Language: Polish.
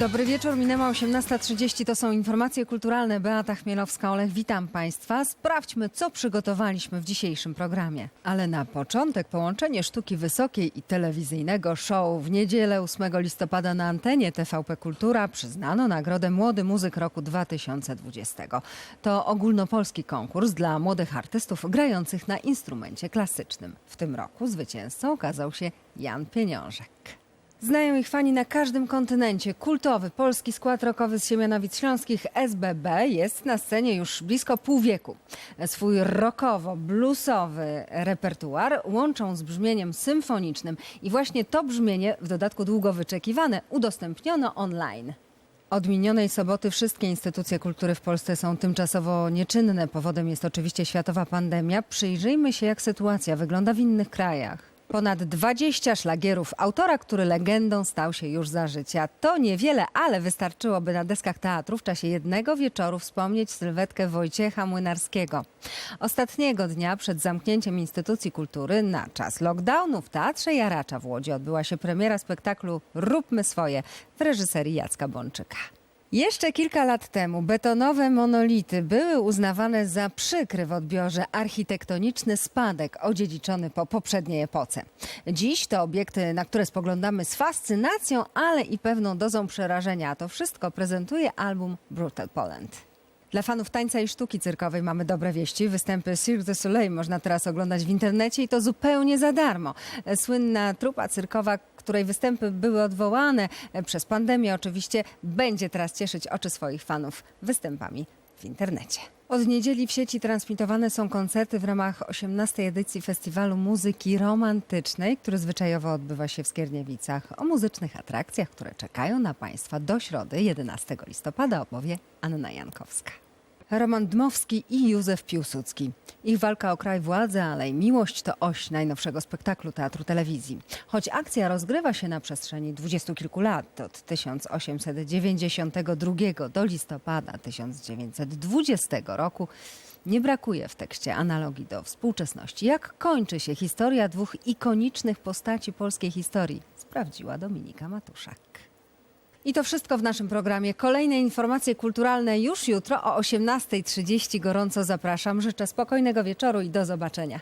Dobry wieczór, minęła 18.30. To są informacje kulturalne. Beata Chmielowska-Olech, witam Państwa. Sprawdźmy, co przygotowaliśmy w dzisiejszym programie. Ale na początek połączenie sztuki wysokiej i telewizyjnego show. W niedzielę 8 listopada na antenie TVP Kultura przyznano nagrodę Młody Muzyk Roku 2020. To ogólnopolski konkurs dla młodych artystów grających na instrumencie klasycznym. W tym roku zwycięzcą okazał się Jan Pieniążek. Znają ich fani na każdym kontynencie. Kultowy polski skład rockowy z Siemianowic Śląskich SBB jest na scenie już blisko pół wieku. Swój rockowo-bluesowy repertuar łączą z brzmieniem symfonicznym i właśnie to brzmienie, w dodatku długo wyczekiwane, udostępniono online. Od minionej soboty wszystkie instytucje kultury w Polsce są tymczasowo nieczynne. Powodem jest oczywiście światowa pandemia. Przyjrzyjmy się, jak sytuacja wygląda w innych krajach. Ponad 20 szlagierów autora, który legendą stał się już za życia. To niewiele, ale wystarczyłoby na deskach teatru w czasie jednego wieczoru wspomnieć sylwetkę Wojciecha Młynarskiego. Ostatniego dnia przed zamknięciem instytucji kultury na czas lockdownu w Teatrze Jaracza w Łodzi odbyła się premiera spektaklu Róbmy swoje w reżyserii Jacka Bączyka. Jeszcze kilka lat temu betonowe monolity były uznawane za przykry w odbiorze architektoniczny spadek odziedziczony po poprzedniej epoce. Dziś to obiekty, na które spoglądamy z fascynacją, ale i pewną dozą przerażenia. To wszystko prezentuje album Brutal Poland. Dla fanów tańca i sztuki cyrkowej mamy dobre wieści. Występy Cirque du Soleil można teraz oglądać w internecie i to zupełnie za darmo. Słynna trupa cyrkowa, której występy były odwołane przez pandemię oczywiście, będzie teraz cieszyć oczy swoich fanów występami w internecie. Od niedzieli w sieci transmitowane są koncerty w ramach 18. edycji Festiwalu Muzyki Romantycznej, który zwyczajowo odbywa się w Skierniewicach. O muzycznych atrakcjach, które czekają na Państwa do środy 11 listopada opowie Anna Jankowska. Roman Dmowski i Józef Piłsudski. Ich walka o kraj władzy, ale i miłość to oś najnowszego spektaklu Teatru Telewizji. Choć akcja rozgrywa się na przestrzeni dwudziestu kilku lat, od 1892 do listopada 1920 roku, nie brakuje w tekście analogii do współczesności. Jak kończy się historia dwóch ikonicznych postaci polskiej historii, sprawdziła Dominika Matuszak. I to wszystko w naszym programie. Kolejne informacje kulturalne już jutro o 18.30. Gorąco zapraszam. Życzę spokojnego wieczoru i do zobaczenia.